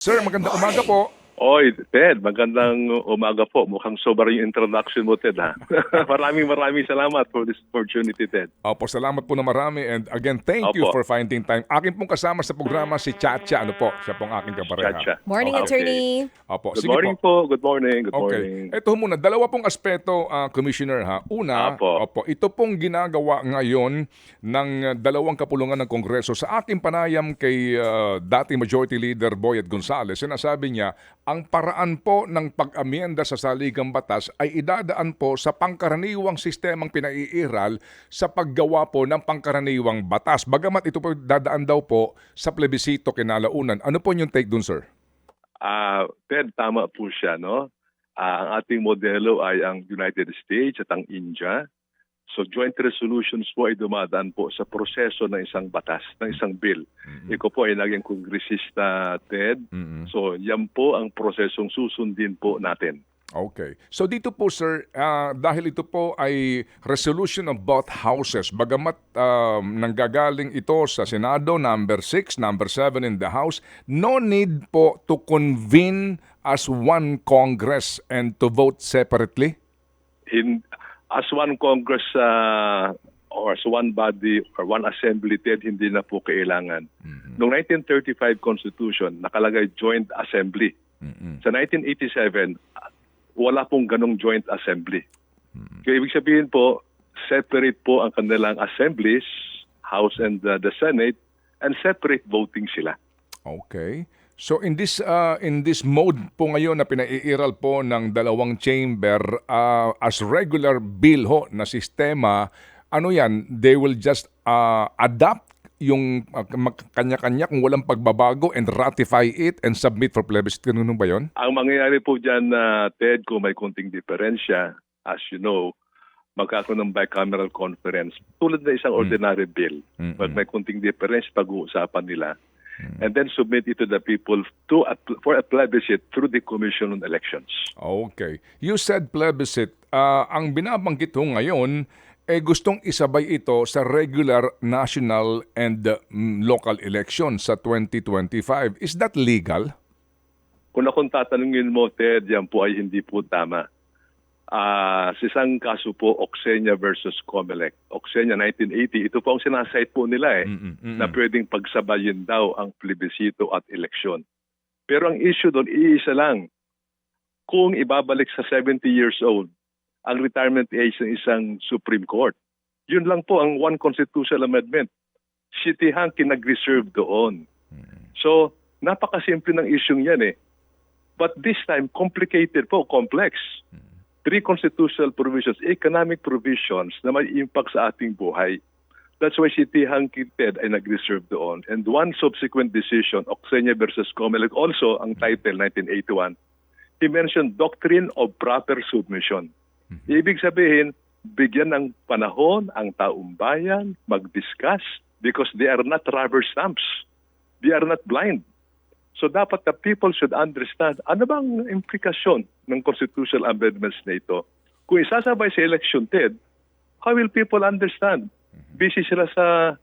Sir, magandang umaga po. Oy, Ted, magandang umaga po. Mukhang sobrang yung introduction mo, Ted. Ha? maraming maraming salamat for this opportunity, Ted. Opo, salamat po na marami and again, thank you Opo. for finding time. Akin pong kasama sa programa si Chacha, ano po, siya pong aking kapareha. Chacha. Morning, Okay. attorney. Opo, Good sige morning po. po. Good morning. Good Okay. morning. Ito muna, dalawa pong aspeto, ah, Commissioner ha. Una, Apo. opo, ito pong ginagawa ngayon ng ah, dalawang kapulungan ng Kongreso. Sa aking panayam kay ah, dating Majority Leader Boyet Gonzales, sinasabi niya, ang paraan po ng pag-amyenda sa saligang batas ay idadaan po sa pangkaraniwang sistemang pinaiiral sa paggawa po ng pangkaraniwang batas. Bagamat ito po dadaan daw po sa plebisito kinalaunan. Ano po yung take dun, sir? Ah, Ted, tama po siya, no? Ah, ang ating modelo ay ang United States at ang India. So joint resolutions po ay dumadaan po sa proseso ng isang batas, ng isang bill. Iko po ay naging kongresista, Ted. Mm-mm. So yan po ang prosesong susundin po natin. Okay. So dito po sir, ah, dahil ito po ay resolution of both houses, bagamat um, nanggagaling ito sa Senado, number 6, number 7 in the House, no need po to convene as one Congress and to vote separately? in as one Congress uh, or as one body or one assembly, Ted, hindi na po kailangan. Noong 1935 Constitution, nakalagay joint assembly. Mm-mm. Sa 1987, wala pong ganong joint assembly. Kaya ibig sabihin po, separate po ang kanilang assemblies, House and uh, the Senate, and separate voting sila. Okay. So in this uh, in this mode po ngayon na pinaiiral po ng dalawang chamber uh, as regular bill ho na sistema, ano yan, they will just uh, adapt yung uh, kanya-kanya kung walang pagbabago and ratify it and submit for plebiscite. Ganun ba yun? Ang mangyayari po dyan, uh, Ted, kung may konting diferensya, as you know, magkakaroon ng bicameral conference tulad na isang ordinary bill. Mm-mm. Pag may konting difference, pag-uusapan nila. And then submit it to the people to a, for a plebiscite through the Commission on Elections. Okay. You said plebiscite. Uh, ang binabanggit ho ngayon, eh gustong isabay ito sa regular national and uh, local election sa 2025. Is that legal? Kung akong tatanungin mo, Ted, yan po ay hindi po tama. Ah, sa isang kaso po, Oxenia versus Comelec. Oxenia 1980, ito po ang sinasite po nila eh. Mm-mm, mm-mm. na pwedeng pagsabayin daw ang plebisito at eleksyon. Pero ang issue doon, iisa lang. Kung ibabalik sa 70 years old ang retirement age ng isang Supreme Court, yun lang po ang one constitutional amendment. City Hanky nag-reserve doon. So, napakasimple ng issue yan eh. But this time, complicated po, complex. Three constitutional provisions, economic provisions na may impact sa ating buhay. That's why si Tihang Kinted ay nag-reserve doon. And one subsequent decision, Oxenia versus Comelec, also ang title 1981, he mentioned doctrine of proper submission. Ibig sabihin, bigyan ng panahon ang taong bayan mag-discuss because they are not rubber stamps. They are not blind. So dapat the people should understand ano bang implikasyon ng constitutional amendments na ito. Kung isasabay sa election, Ted, how will people understand? Busy sila sa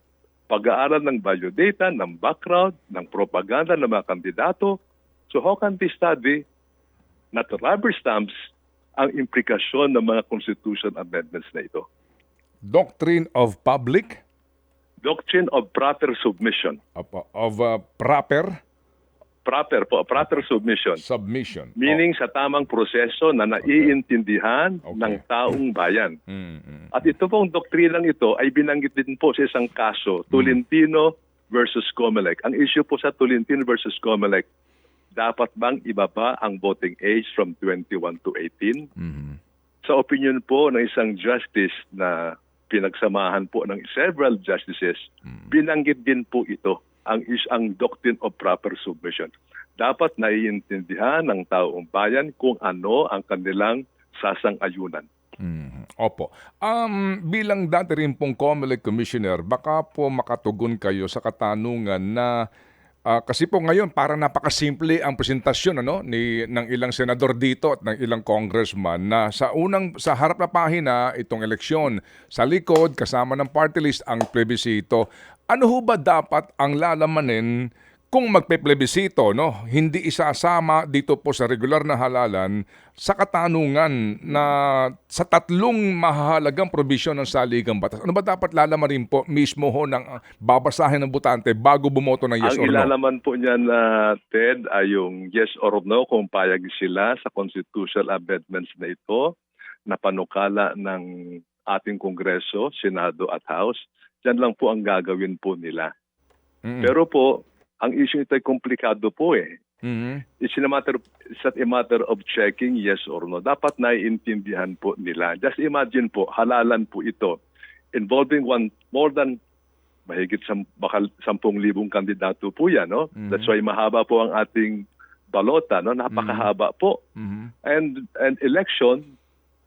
pag-aaral ng value data, ng background, ng propaganda ng mga kandidato. So how can they study not rubber stamps ang implikasyon ng mga constitutional amendments na ito? Doctrine of public, Doctrine of proper submission. of, of uh, proper Proper po, proper submission. submission. Meaning sa tamang proseso na naiintindihan Okay. ng taong bayan. Oh. Mm, mm. At ito pong doktrinang ito ay binanggit din po sa isang kaso, Tolentino versus Comelec. Ang issue po sa Tolentino versus Comelec, dapat bang ibaba ang voting age from 21 to 18? Mhm. Sa opinion po ng isang justice na pinagsamahan po ng several justices, binanggit din po ito ang is ang doctrine of proper submission. Dapat naiintindihan ng taong bayan kung ano ang kanilang sasang-ayunan. Mhm. Opo. Um, bilang dati rin pong COMELEC Commissioner, baka po makatugon kayo sa katanungan na ah, kasi po ngayon para napakasimple ang presentasyon ano ni ng ilang senador dito at ng ilang congressman na sa unang sa harap na pahina itong eleksyon, sa likod kasama ng party list ang plebisito. Ano ho ba dapat ang lalamanin kung magpe-plebisito, no, hindi isasama dito po sa regular na halalan sa katanungan na sa tatlong mahalagang probisyon ng saligang batas. Ano ba dapat lalamarin po mismo ho ng ah, babasahin ng butante bago bumoto ng yes Ang or no? ilalaman po niyan na Ted ay yung yes or no kung payag sila sa constitutional amendments na ito na panukala ng ating Kongreso, Senado at House. Yan lang po ang gagawin po nila. Mm. Pero po, ang issue ito ay komplikado po eh. Mhm. It's, a matter, it's not a matter of checking yes or no. Dapat naiintindihan po nila. Just imagine po, halalan po ito involving one more than mahigit sa baka 10,000 kandidato po yan. No? Mhm. That's why mahaba po ang ating balota. No? Napakahaba po. Mhm. And, and election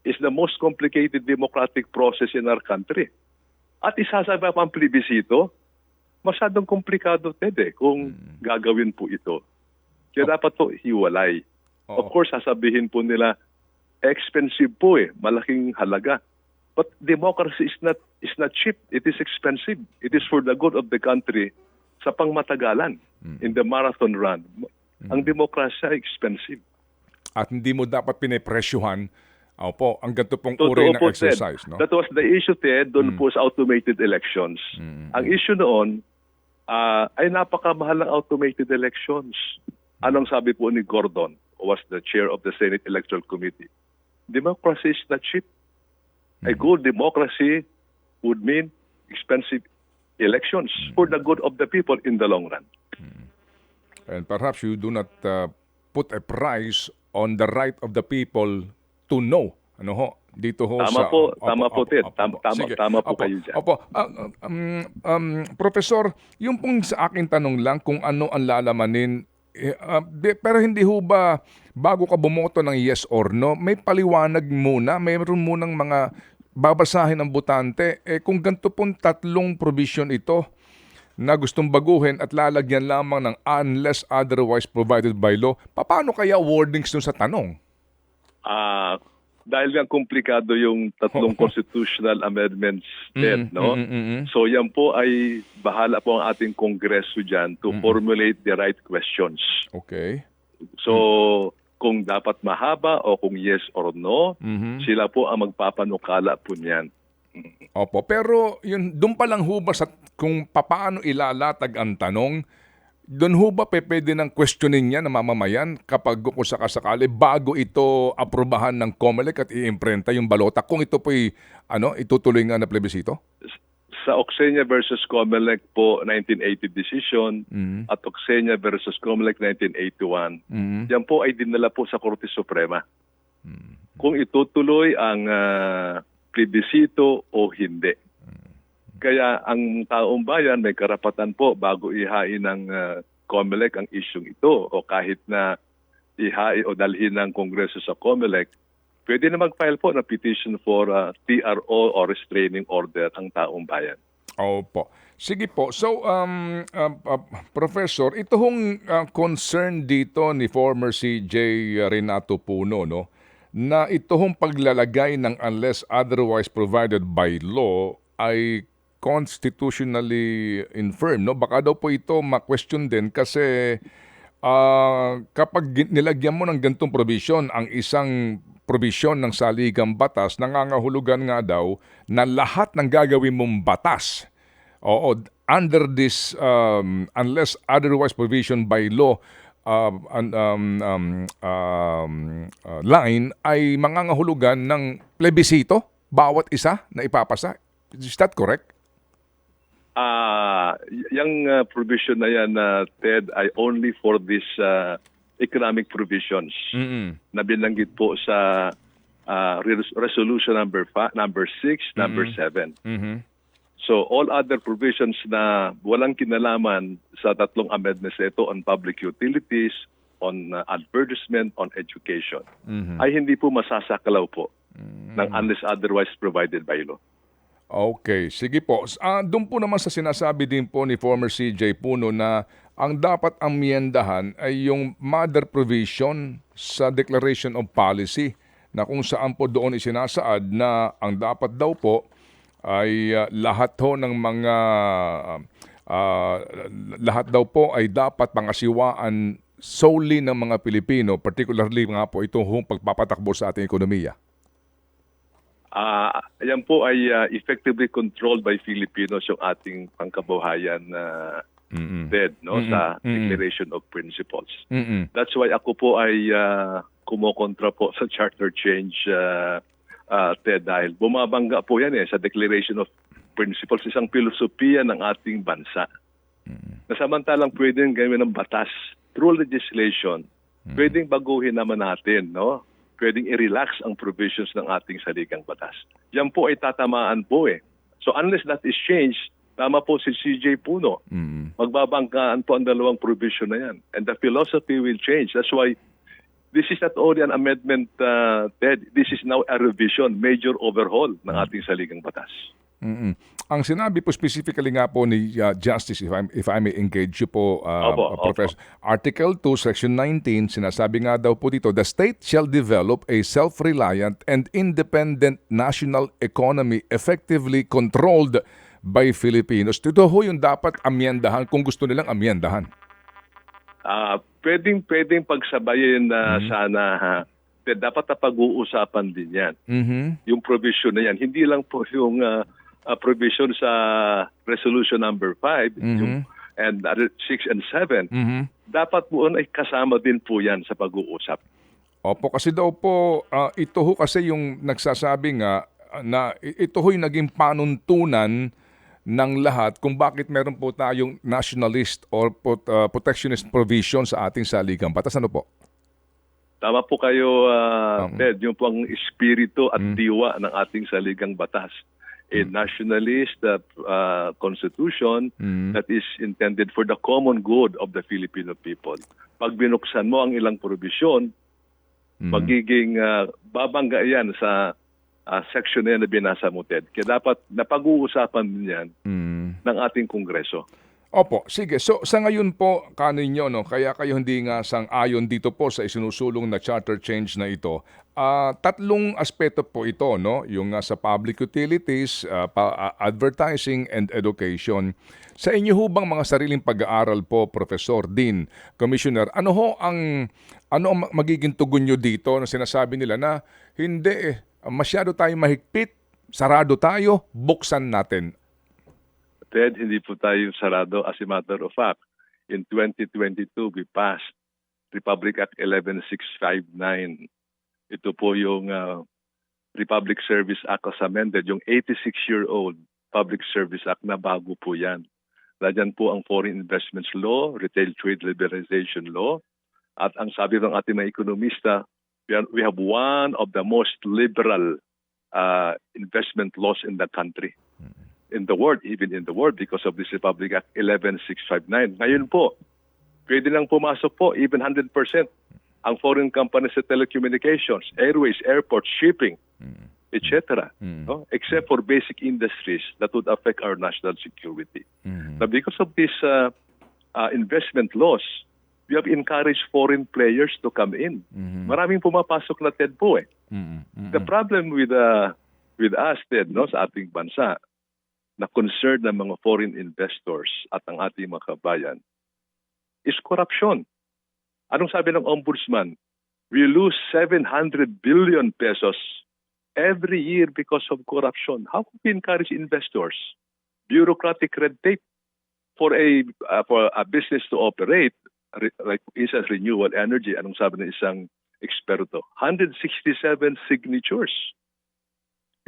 is the most complicated democratic process in our country. At isasabay pa ang plebisito, masyadong komplikado, Ted, eh, kung gagawin po ito. Kaya dapat po hiwalay. Oo. Of course, sasabihin po nila, expensive po eh, malaking halaga. But democracy is not is not cheap. It is expensive. It is for the good of the country sa pangmatagalan in the marathon run. Ang demokrasya expensive. At hindi mo dapat pinepresyuhan Opo, ang ganito pong Totoo uri ng po, Ted. exercise. No? That was the issue, Ted, doon po sa automated elections. Mm. Ang issue noon ah, ay napakamahal ng automated elections. Anong sabi po ni Gordon, who was the chair of the Senate Electoral Committee? Democracy is not cheap. A good democracy would mean expensive elections for the good of the people in the long run. And perhaps you do not uh, put a price on the right of the people to know. Ano ho? Dito ho Tama sa... po, tama po, Ted. Tama- tama- Sige. tama po Opo, kayo dyan. Opo. Ah, um, um, Professor, yung pong sa akin tanong lang kung ano ang lalamanin, eh, ah, di- pero hindi ho ba bago ka bumoto ng yes or no, may paliwanag muna, mayroon munang mga babasahin ng butante. Eh, kung ganito pong tatlong provision ito, na gustong baguhin at lalagyan lamang ng unless otherwise provided by law, paano kaya wordings dun sa tanong? Ah, dahil nga komplikado yung tatlong constitutional amendments, Ted, Mm, no? mm, mm, mm. So yan po ay bahala po ang ating kongreso dyan to formulate the right questions. Okay. So kung dapat mahaba o kung yes or no, Mhm. sila po ang magpapanukala po niyan. Opo, pero yun, doon pa lang ho ba sa kung papaano ilalatag ang tanong, doon ho ba pe, pwede ng questioning niya na mamamayan kapag kung sakasakali bago ito aprobahan ng COMELEC at iimprenta yung balota kung ito po'y ano, itutuloy nga na plebisito? Sa Oxenia versus Comelec po 1980 decision Mhm. at Oxenia versus Comelec 1981, Mhm. yan po ay dinala po sa Korte Suprema. Kung itutuloy ang ah, plebisito o hindi. Kaya ang taong bayan may karapatan po bago ihain ng uh, COMELEC ang isyong ito o kahit na ihain o dalhin ng Kongreso sa COMELEC, pwede na mag-file po ng petition for uh, TRO or restraining order ang taong bayan. Opo. Sige po. So, um, uh, uh, Professor, ito hong uh, concern dito ni former CJ Renato Puno, no? na ito hong paglalagay ng unless otherwise provided by law ay constitutionally infirm. No? Baka daw po ito ma-question din kasi ah, kapag nilagyan mo ng gantong provision ang isang provision ng saligang batas, nangangahulugan nga daw na lahat ng gagawin mong batas Oo, under this um, unless otherwise provision by law un- um, um, um, uh, line ay mangangahulugan ng plebisito bawat isa na ipapasa. Is that correct? Ah, y- yung uh, provision na yan, uh, Ted, ay only for these uh, economic provisions Mm-mm. na binanggit po sa uh, res- resolution number fa- number 6, number 7. Mhm. So all other provisions na walang kinalaman sa tatlong amendments ito on public utilities, on uh, advertisement, on education, Mhm. ay hindi po masasakalaw po ng unless otherwise provided by law. Okay, sige po. Ah, doon po naman sa sinasabi din po ni former CJ Puno na ang dapat amyendahan ay yung mother provision sa Declaration of Policy na kung saan po doon isinasaad na ang dapat daw po ay ah, lahat ho ng mga ah, lahat daw po ay dapat pangasiwaan solely ng mga Pilipino, particularly nga po itong pagpapatakbo sa ating ekonomiya. Ah, yan po ay ah, effectively controlled by Filipinos yung ating pangkabuhayan na Mm-mm. dead no Mm-mm. sa Mm-mm. Declaration of Principles. Mm-mm. That's why ako po ay ah, kumokontra po sa charter change uh, Ted dahil bumabangga po yan eh sa Declaration of Principles isang filosofiya ng ating bansa. Na samantalang pwedeng gawin ng batas through legislation, pwedeng baguhin naman natin, no? Pwedeng i-relax ang provisions ng ating saligang batas. Yan po ay tatamaan po eh. So unless that is changed, tama po si CJ Puno Mm-mm. magbabangkaan po ang dalawang provision na yan. And the philosophy will change. That's why this is not only an amendment, uh, Ted. This is now a revision, major overhaul ng ating saligang batas. Mm-mm. Ang sinabi po specifically nga po ni uh, Justice, if, I, if I may engage you po, uh, Opo, uh, Professor, Article 2, Section 19, sinasabi nga daw po dito, the state shall develop a self-reliant and independent national economy effectively controlled by Filipinos. Ito ho yung dapat amyendahan kung gusto nilang amyendahan. Ah, pwedeng pwedeng pagsabayin na sana ha. Dapat na pag-uusapan din yan. Mhm. Yung provision na yan. Hindi lang po yung ah, ah, provision sa resolution number 5 yung, and other 6 and 7. Mhm. Dapat po ay kasama din po yan sa pag-uusap. Opo, kasi daw po, ah, ito ho kasi yung nagsasabi nga ah, na ito ho yung naging panuntunan ng lahat kung bakit meron po tayong nationalist or pot- ah, protectionist provision sa ating saligang batas. Ano po? Tama po kayo, uh, Um, Ted. Yung pong espiritu at diwa ng ating saligang batas. A nationalist uh, uh, constitution Mm. that is intended for the common good of the Filipino people. Pag binuksan mo ang ilang probisyon, magiging uh, babangga yan sa uh, section na yan na binasa mo, Ted. Kaya dapat napag-uusapan din yan Mm. ng ating Kongreso. Opo, sige. So sa ngayon po, kaninyo, no, kaya kayo hindi nga sang-ayon dito po sa isinusulong na charter change na ito. Ah, tatlong aspeto po ito, no? Yung nga sa public utilities, ah, pa- ah, advertising and education. Sa inyo ho bang mga sariling pag-aaral po, Professor Dean, Commissioner, ano ho ang ano ang ma- magiging tugon nyo dito na sinasabi nila na hindi eh, masyado tayo mahigpit, sarado tayo, buksan natin. Ted, hindi po tayo sarado. As a matter of fact, in 2022, we passed Republic Act 11659. Ito po yung uh, Republic Service Act as amended, yung 86-year-old Public Service Act na bago po yan. Nandiyan po ang Foreign Investments Law, Retail Trade Liberalization Law, at ang sabi ng ating mga ekonomista, we have one of the most liberal uh, investment laws in the country in the world, even in the world, because of this Republic Act 11659. Ngayon po, pwede nang pumasok po, even 100%, ang foreign companies sa telecommunications, airways, airports, shipping, etc. No? Except for basic industries that would affect our national security. Now, because of these uh, uh, investment laws, we have encouraged foreign players to come in. Maraming pumapasok na TED po eh. The problem with uh, with us, Ted, no, sa ating bansa, na concerned ng mga foreign investors at ang ating mga kabayan, is corruption. Anong sabi ng ombudsman? We lose 700 billion pesos every year because of corruption. How can we encourage investors? Bureaucratic red tape for a uh, for a business to operate, re- like isa renewable energy, anong sabi ng isang eksperto? 167 signatures.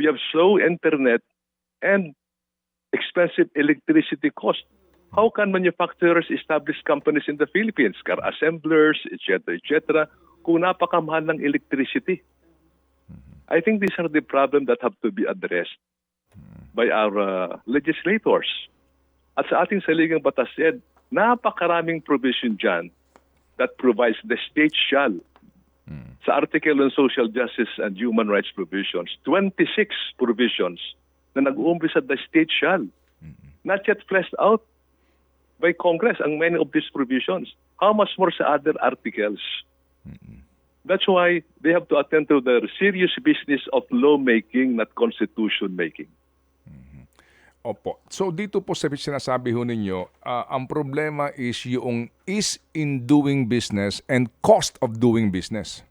We have slow internet and expensive electricity cost. How can manufacturers establish companies in the Philippines, car assemblers, etc., etc., kung napakamahal ng electricity? I think these are the problems that have to be addressed by our uh, legislators. At sa ating saligang batas yan, napakaraming provision dyan that provides the state shall. Sa Article on Social Justice and Human Rights Provisions, 26 provisions na nag-uumpisa the state shall. Not yet fleshed out by Congress ang many of these provisions. How much more sa other articles? That's why they have to attend to the serious business of lawmaking, not constitution making. Opo. So dito po sa sinasabi ho ninyo, ah, ang problema is yung is in doing business and cost of doing business.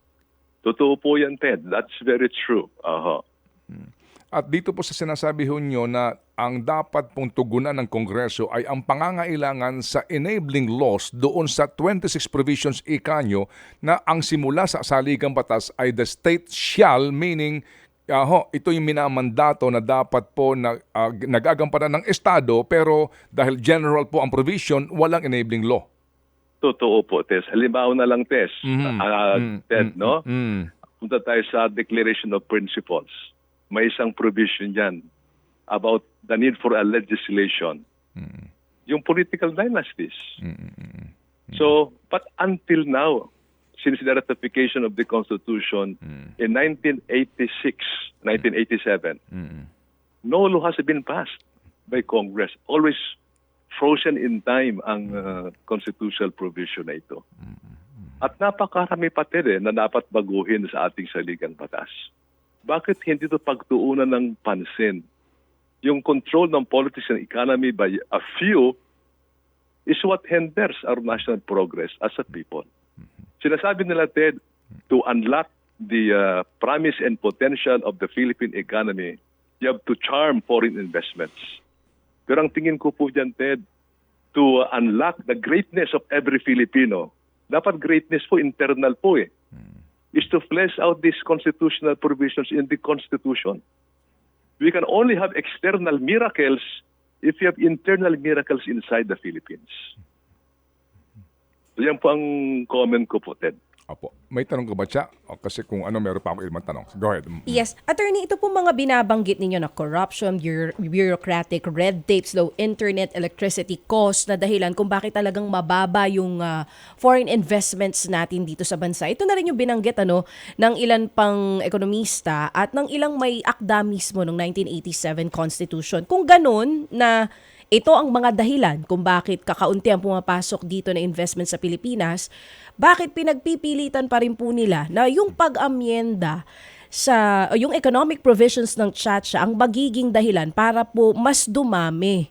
Totoo po yan, Ted. That's very true. Aha. At dito po sa sinasabi ho nyo na ang dapat pong tugunan ng Kongreso ay ang pangangailangan sa enabling laws doon sa 26 provisions ikanyo na ang simula sa saligang batas ay the state shall meaning ah, ho, ito yung minamandato na dapat po na, ah, nagagampanan ng Estado pero dahil general po ang provision, walang enabling law. Totoo po, Tess. Halimbawa na lang, Tess. Mhm. Ah, Mm, Ted, mm, no? mm, Punta tayo sa Declaration of Principles. May isang provision dyan about the need for a legislation. mm, Yung political dynasties. mm, mm, mm, So, but until now, since the ratification of the Constitution mm, in 1986, 1987, mm, no law has been passed by Congress. Always frozen in time ang uh, constitutional provision na ito. At napakarami pati rin na dapat baguhin sa ating saligang batas. Bakit hindi ito pagtuunan ng pansin? Yung control ng politics and economy by a few is what hinders our national progress as a people. Sinasabi nila, Ted, to unlock the uh, promise and potential of the Philippine economy, you have to charm foreign investments. Pero ang tingin ko po dyan, Ted, to unlock the greatness of every Filipino, dapat greatness po internal po eh, is to flesh out these constitutional provisions in the Constitution. We can only have external miracles if you have internal miracles inside the Philippines. So yan po ang comment ko po, Ted. Opo. May tanong ka ba siya? O, kasi kung ano, meron pa ako ibang tanong. Go ahead. Mm. Yes. Attorney, ito po mga binabanggit ninyo na corruption, bureau- bureaucratic, red tapes, low internet, electricity cost na dahilan kung bakit talagang mababa yung ah, foreign investments natin dito sa bansa. Ito na rin yung binanggit ano, ng ilan pang ekonomista at ng ilang may akda mismo ng 1987 Constitution. Kung ganun na ito ang mga dahilan kung bakit kakaunti ang pumapasok dito na investment sa Pilipinas, bakit pinagpipilitan pa rin po nila na yung pag-amyenda sa yung economic provisions ng Chacha ang magiging dahilan para po mas dumami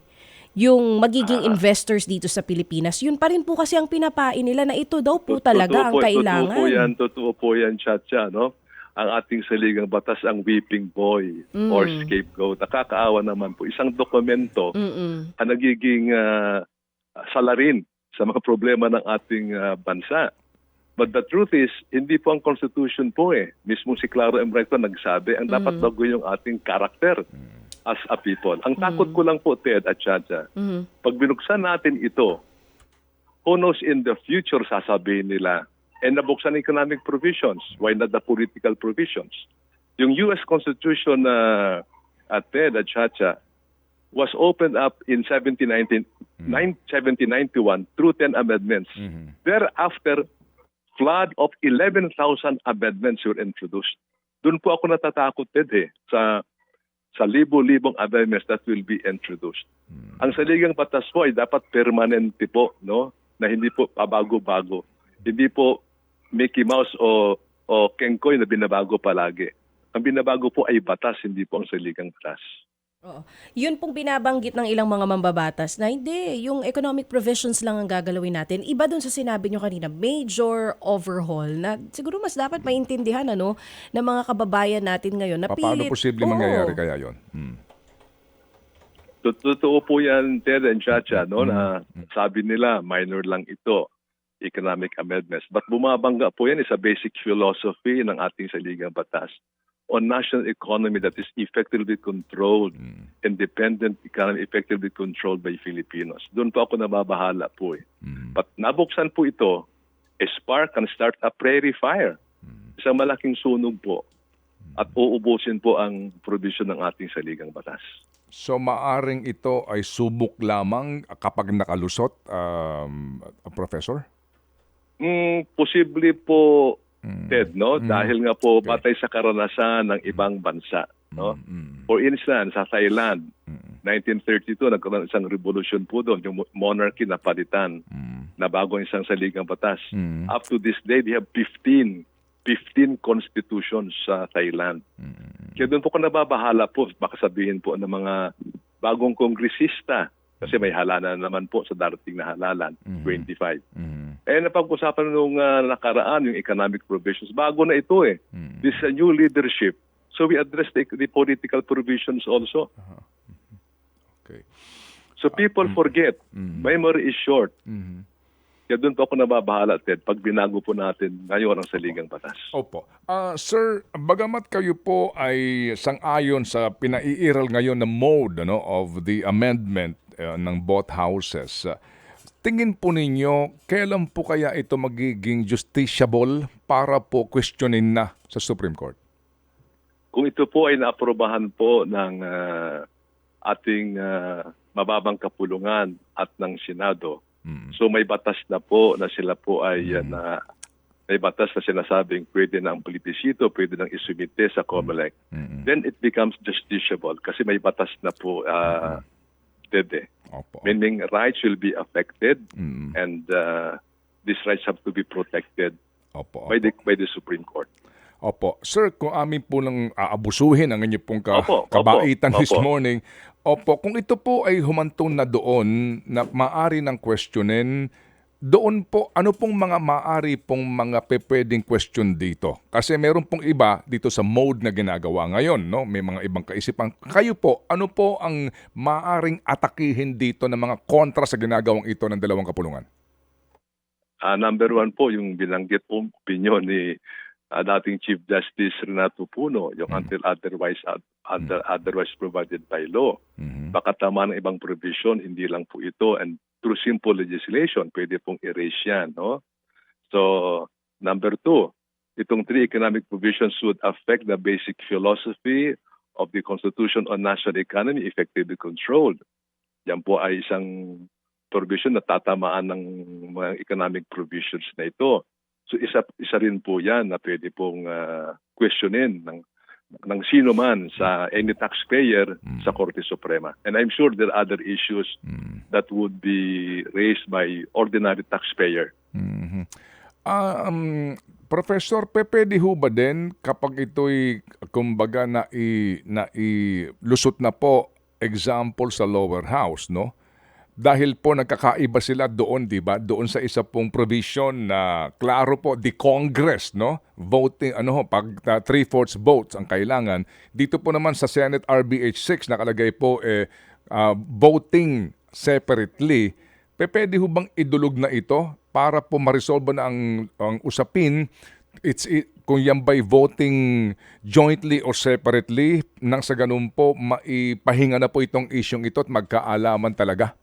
yung magiging investors dito sa Pilipinas. Yun pa rin po kasi ang pinapain nila na ito daw po talaga ang po, kailangan. Totoo po yan, totoo po yan, Chacha, no? Ang ating saligang batas ang weeping boy or Mm. scapegoat. Nakakaawa naman po. Isang dokumento Mm-mm. ang nagiging ah, salarin sa mga problema ng ating ah, bansa. But the truth is, hindi po ang Constitution po eh. Mismo si Claro M. Recto nagsabi, ang dapat Mm. bago yung ating karakter as a people. Ang takot ko lang po, Ted at Chacha, Mhm. pag binuksan natin ito, who knows in the future sasabihin nila, and nabuksan economic provisions, why not the political provisions? Yung US Constitution na at Ted at Chacha was opened up in 1719, 1791 through 10 amendments. Mhm. Thereafter, flood of 11,000 amendments were introduced. Doon po ako natatakot, Ted, eh, sa sa libo-libong amendments that will be introduced. Ang saligang batas po ay dapat permanente po, no? Na hindi po pabago-bago. Hindi po Mickey Mouse o o Kengkoy na binabago palagi. Ang binabago po ay batas, hindi po ang saligang batas. Oo. Yun pong binabanggit ng ilang mga mambabatas na hindi, yung economic provisions lang ang gagalawin natin. Iba dun sa sinabi nyo kanina, major overhaul na siguro mas dapat maintindihan ano, ng mga kababayan natin ngayon na Pa- Paano pilit. posible Oo. mangyayari kaya yon? Mm. Tot- Totoo po yan, Ted and Chacha, no, na sabi nila minor lang ito, economic amendments. But bumabangga po yan sa basic philosophy ng ating saligang batas on national economy that is effectively controlled, independent economy effectively controlled by Filipinos. Doon po ako nababahala po eh. Mm. But nabuksan po ito, a spark can start a prairie fire. Isang malaking sunog po at uubusin po ang provision ng ating saligang batas. So maaring ito ay subok lamang kapag nakalusot, um, Professor? Mm, posible po, Mm. Ted, no? Mm. Dahil nga po Okay. batay sa karanasan ng ibang bansa, no? Mm. For instance, sa Thailand, Mm. 1932, nagkaroon ng isang revolution po doon, yung monarchy na palitan, Mm. na bago ang isang saligang batas. Mm. Up to this day, they have 15 15 constitutions sa Thailand. Mm. Kaya doon po ko nababahala po, baka sabihin po ng mga bagong kongresista kasi may halalan naman po sa darating na halalan, 25. Mhm. Eh, napag-usapan nung ah, nakaraan yung economic provisions. Bago na ito eh. Mhm. This is a new leadership. So we address the, the political provisions also. Okay. So people forget. Mhm. Memory is short. Mhm. Kaya doon po ako nababahala, Ted, pag binago po natin ngayon ang saligang batas. Opo. Ah, sir, bagamat kayo po ay sang-ayon sa pinaiiral ngayon na mode ano, of the amendment uh, ng both houses, tingin po ninyo, kailan po kaya ito magiging justiciable para po questionin na sa Supreme Court? Kung ito po ay naaprobahan po ng ah, ating ah, mababang kapulungan at ng Senado, Mm. so may batas na po na sila po ay ah, na may batas na sinasabing pwede na ang plebisito, pwede nang isumite sa COMELEC, Mm-mm. then it becomes justiciable kasi may batas na po uh, dede. Opo. Meaning rights will be affected Mm. and uh, these rights have to be protected Opo. by Opo. the by the Supreme Court. Opo. Sir, kung amin po lang aabusuhin ang inyo pong ka- Opo, opo, kabaitan this opo. morning, opo, kung ito po ay humantong na doon na maari ng questionin, doon po, ano pong mga maari pong mga pwedeng question dito? Kasi meron pong iba dito sa mode na ginagawa ngayon, no? May mga ibang kaisipan. Kayo po, ano po ang maaring atakihin dito ng mga kontra sa ginagawang ito ng dalawang kapulungan? Uh, number one po yung binanggit po opinion ni uh, dating Chief Justice Renato Puno, yung until otherwise other, otherwise provided by law. Mhm. Baka tama ng ibang provision, hindi lang po ito. And through simple legislation, pwede pong erase yan. No? So, number two, itong three economic provisions would affect the basic philosophy of the Constitution on National Economy effectively controlled. Yan po ay isang provision na tatamaan ng mga economic provisions na ito. So isa isa rin po 'yan na pwede pong ah, questionin ng ng sino man sa any taxpayer sa Korte Suprema. And I'm sure there are other issues Mm. that would be raised by ordinary taxpayer. Mhm. Ah, um, Professor, pe- pwede ho ba din kapag ito'y kumbaga na i, na lusot na po example sa lower house, no? Dahil po nagkakaiba sila doon, 'di ba? Doon sa isa pong provision na klaro po the Congress, no? Voting ano ho, pag uh, three-fourths votes ang kailangan. Dito po naman sa Senate RBH 6 nakalagay po eh ah, voting separately. Pe, pwede ho bang idulog na ito para po ma-resolve na ang, ang usapin it's it, kung yan by voting jointly or separately nang sa ganun po maipahinga na po itong isyong ito at magkaalaman talaga.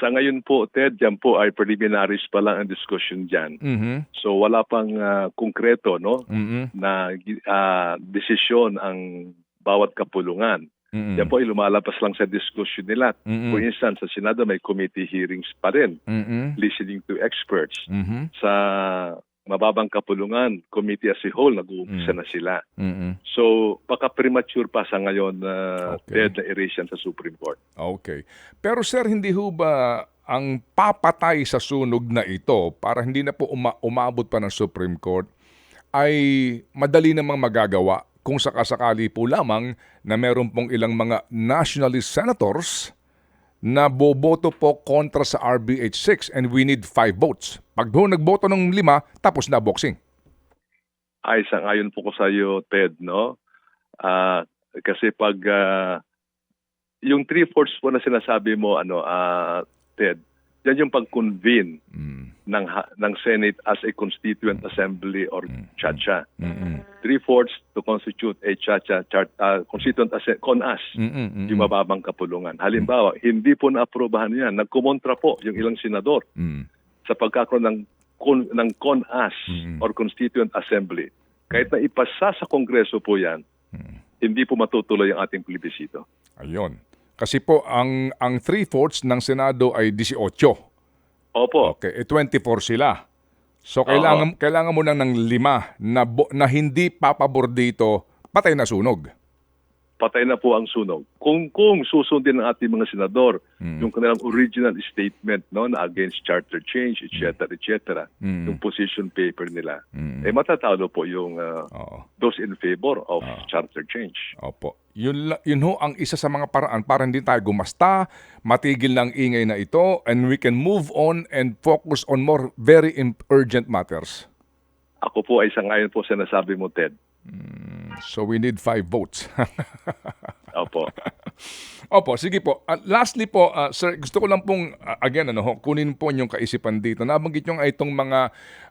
Sa ngayon po, Ted, yan po ay preliminaries pa lang ang discussion dyan. Mhm. So wala pang ah, konkreto no Mhm. na ah, desisyon ang bawat kapulungan. Mhm. Yan po ay lumalabas lang sa discussion nila. Mhm. For instance, sa Senado may committee hearings pa rin, Mhm. listening to experts. Mhm. Sa mababang kapulungan, committee as a whole, nag-uumpisa na sila. Mhm. So, baka premature pa sa ngayon na Okay. dead na sa Supreme Court. Okay. Pero sir, hindi ho ba ang papatay sa sunog na ito para hindi na po uma- umabot pa ng Supreme Court ay madali namang magagawa kung sakasakali po lamang na meron pong ilang mga nationalist senators na boboto po kontra sa RBH 6 and we need five votes. Pag ho nagboto ng lima, tapos na boxing. Ay, sang-ayon po ko sa iyo, Ted, no? Ah, kasi pag ah, yung three-fourths po na sinasabi mo, ano, ah, Ted, yan yung pag-convene Mm, ng, ng Senate as a constituent assembly or chacha. mm, Three-fourths to constitute a chacha, chart, ah, constituent assembly, CONAS, mm, mm, mm, yung mababang kapulungan. Halimbawa, hindi po naaprobahan yan. Nagkumontra po yung ilang senador mm, sa pagkakaroon ng con, ng CONAS Mm. or Constituent Assembly. Kahit na ipasa sa Kongreso po yan, hindi po matutuloy ang ating plebisito. Ayun. Kasi po, ang, ang three-fourths ng Senado ay 18. Opo, Okay, eh 24 sila. So kailangan kailangan mo nang ng lima na na hindi papabor dito, patay na sunog. Patay na po ang sunog. Kung kung susundin ng ating mga senador yung kanilang original statement no na against charter change, etc., etc., Mm. yung position paper nila, Mm. eh matatalo po yung uh, Oo. those in favor of charter change. Opo. Yun, yun ho ang isa sa mga paraan para hindi tayo gumasta, matigil ng ingay na ito, and we can move on and focus on more very urgent matters. Ako po ay sangayon po sa nasabi mo, Ted. So we need five votes. Opo. Opo, sige po. Uh, lastly po, uh, sir, gusto ko lang pong, uh, again, ano ho, kunin po yung kaisipan dito. Nabanggit nyo nga itong mga,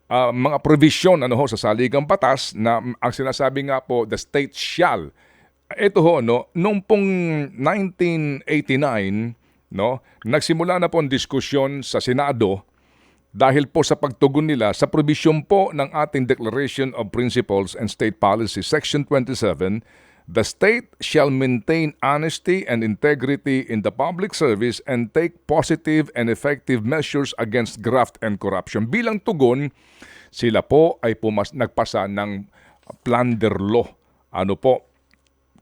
uh, mga provision ano ho, sa saligang batas na mm, ang sinasabi nga po, the state shall. Ito ho, no, nung pong 1989, no, nagsimula na po ang diskusyon sa Senado dahil po sa pagtugon nila sa provision po ng ating Declaration of Principles and State Policy, Section 27, the state shall maintain honesty and integrity in the public service and take positive and effective measures against graft and corruption. Bilang tugon, sila po ay pumas, nagpasa ng plunder law. Ano po?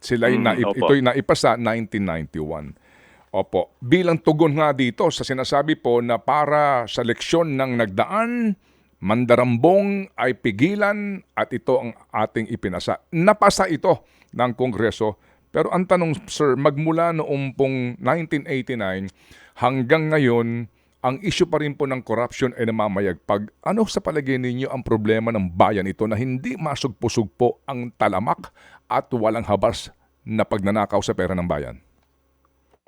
Sila Mm, na, ito'y naipasa 1991. Opo. Bilang tugon nga dito sa sinasabi po na para sa leksyon ng nagdaan, mandarambong ay pigilan at ito ang ating ipinasa. Napasa ito ng Kongreso. Pero ang tanong, sir, magmula noong pong 1989 hanggang ngayon, ang issue pa rin po ng corruption ay namamayagpag. Ano sa palagay ninyo ang problema ng bayan ito na hindi masugpo-sugpo ang talamak at walang habas na pagnanakaw sa pera ng bayan?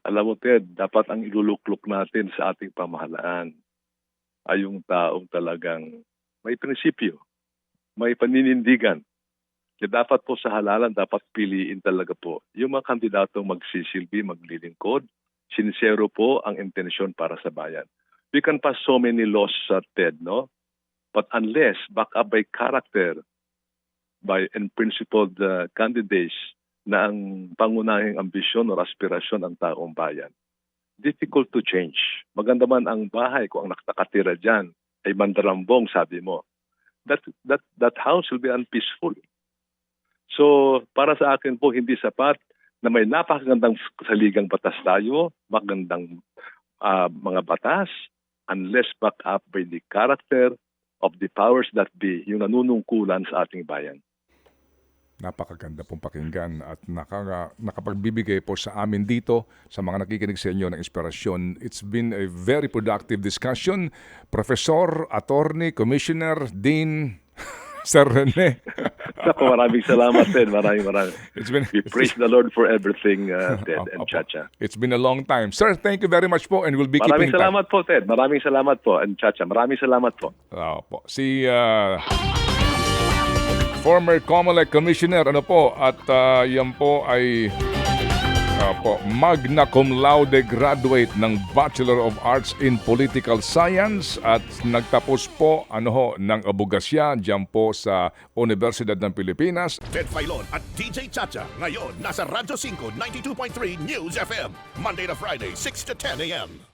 Alam mo, Ted, dapat ang iluluklok natin sa ating pamahalaan ay yung taong talagang may prinsipyo, may paninindigan. Kaya dapat po sa halalan, dapat piliin talaga po yung mga kandidatong magsisilbi, maglilingkod, sincero po ang intensyon para sa bayan. We can pass so many laws sa TED, no? But unless back up by character, by and principled uh, candidates na ang pangunahing ambisyon o aspirasyon ng taong bayan, difficult to change. Maganda man ang bahay kung ang nakatira dyan ay mandarambong, sabi mo. That, that, that house will be unpeaceful. So, para sa akin po, hindi sapat na may napakagandang saligang batas tayo, magandang ah, mga batas, unless back up by the character of the powers that be, yung nanunungkulan sa ating bayan. Napakaganda pong pakinggan at naka, nakapagbibigay po sa amin dito sa mga nakikinig sa inyo ng inspirasyon. It's been a very productive discussion. Professor, Attorney, Commissioner, Dean, Sir Rene. Ako, maraming salamat, Ted. Maraming maraming. It's been, We praise the Lord for everything, uh, Ted and. Chacha. It's been a long time. Sir, thank you very much po and we'll be Maraming keeping salamat po, Ted. Maraming salamat po. And Chacha, maraming salamat po. Opo. Si uh, former COMELEC Commissioner, ano po, at uh, yan po ay Opo, magna cum laude graduate ng Bachelor of Arts in Political Science at nagtapos po ano ho, ng abogasya diyan po sa Universidad ng Pilipinas. Ted Filon at DJ Chacha. Ngayon, nasa Radyo 5, 92.3 News FM. Monday to Friday, 6 to 10 a.m.